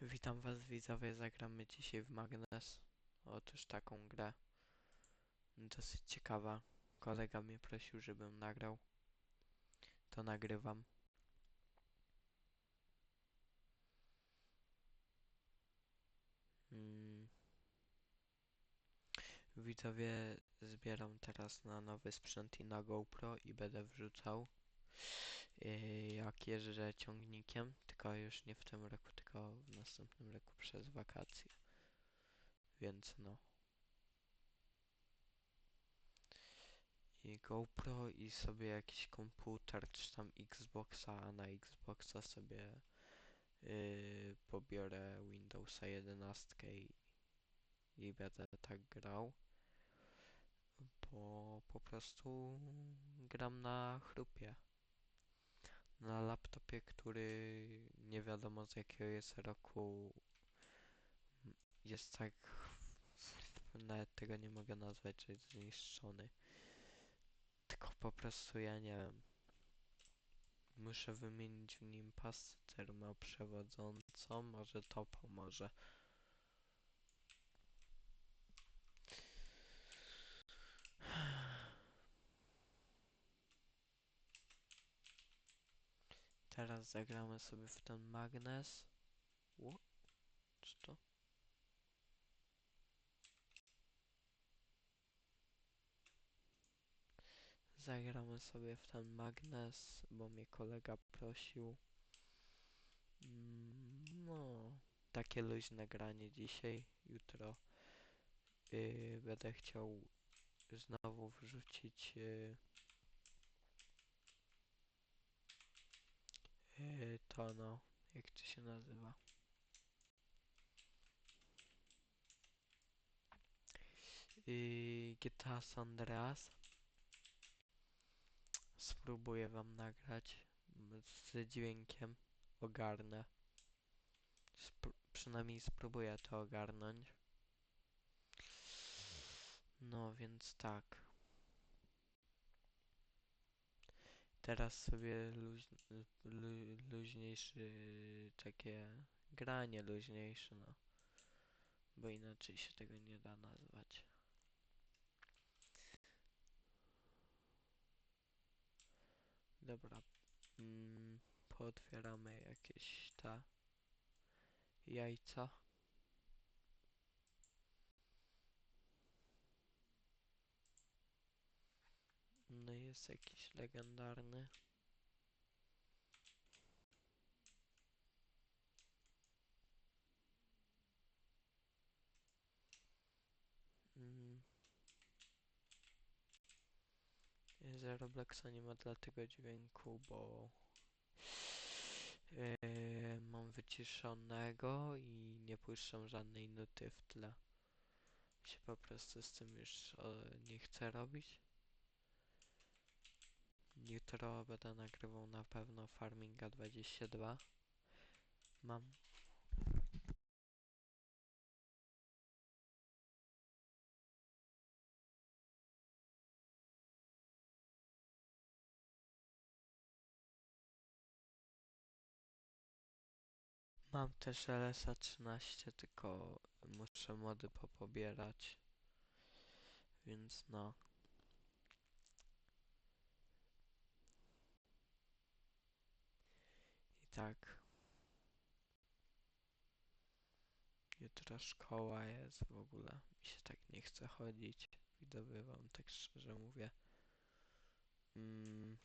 Witam was widzowie, zagramy dzisiaj w Magnes. Otóż taką grę. Dosyć ciekawa. Kolega mnie prosił, żebym nagrał. To nagrywam. Mm. Widzowie, zbieram teraz na nowy sprzęt i na GoPro i będę wrzucał jak jeżdżę ciągnikiem, tylko już nie w tym roku, tylko w następnym roku przez wakacje. Więc no. I GoPro i sobie jakiś komputer, czy tam Xboxa, a na Xboxa sobie yy, pobiorę Windowsa 11 i, i będę tak grał. Bo po prostu gram na chrupie. Na laptopie, który nie wiadomo z jakiego jest roku jest tak nawet tego nie mogę nazwać, że jest zniszczony. Tylko po prostu ja nie wiem. Muszę wymienić w nim pasy termoprzewodzącą, może to pomoże. Teraz zagramy sobie w ten magnes. Ło? Czy to? Zagramy sobie w ten magnes, bo mnie kolega prosił. Mm, No, takie luźne granie dzisiaj. Jutro yy, będę chciał znowu wrzucić yy, yy, to no, jak to się nazywa? Yy, GTA Andreas. Spróbuję wam nagrać z dźwiękiem. Ogarnę. Przynajmniej spróbuję to ogarnąć. No więc tak. Teraz sobie luź, lu, luźniejszy, takie granie luźniejsze, no. Bo inaczej się tego nie da nazwać. Dobra. Mm, pootwieramy jakieś te jajca. No jest jakiś legendarny. Mm. Z Robloxa nie ma dlatego dźwięku, bo yy, mam wyciszonego i nie puszczam żadnej nuty w tle. Się po prostu z tym już o, nie chcę robić. Jutro będę nagrywał na pewno Farminga 22. Mam Mam też LSA 13, tylko muszę mody popobierać. Więc no. Tak. Jutro szkoła jest w ogóle. Mi się tak nie chce chodzić. Widowy wam tak szczerze mówię. Mm.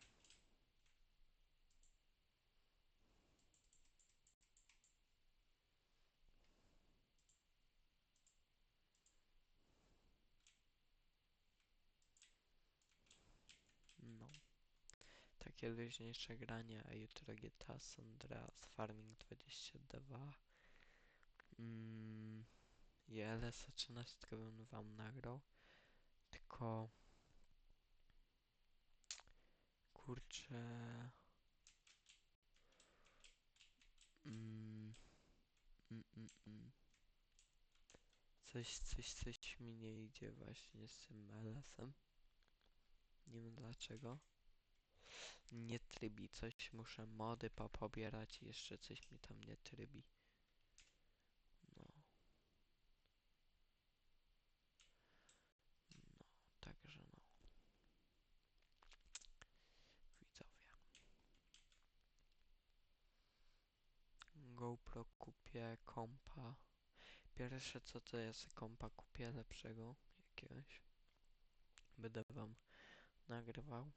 No. Takie luźniejsze granie, a jutro GTA San Andreas Farming 22. Mm. I LS 13 bym wam nagrał. Tylko... Kurczę... Mm. Mm, mm, mm. Coś, coś, coś mi nie idzie właśnie z tym LS-em. Nie wiem dlaczego nie trybi coś, muszę mody popobierać i jeszcze coś mi tam nie trybi. No. No, także no. Widzowie. GoPro kupię kompa. Pierwsze co to jest kompa kupię lepszego jakiegoś. Będę wam nagrywał.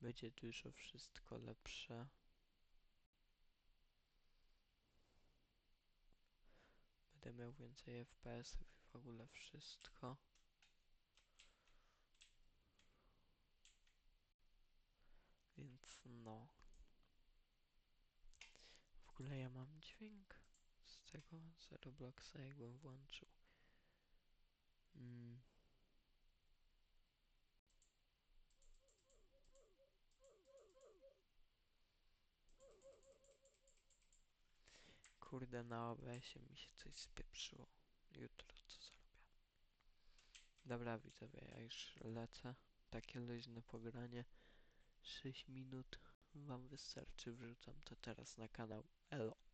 Będzie dużo wszystko lepsze. Będę miał więcej FPS-ów i w ogóle wszystko. Więc no. W ogóle ja mam dźwięk z tego, z Robloxa jakbym włączył. Mm. Kurde, na OBS-ie mi się coś spieprzyło. Jutro co zrobię. Dobra widzowie, ja już lecę. Takie luźne pogranie. 6 minut wam wystarczy. Wrzucam to teraz na kanał. Elo.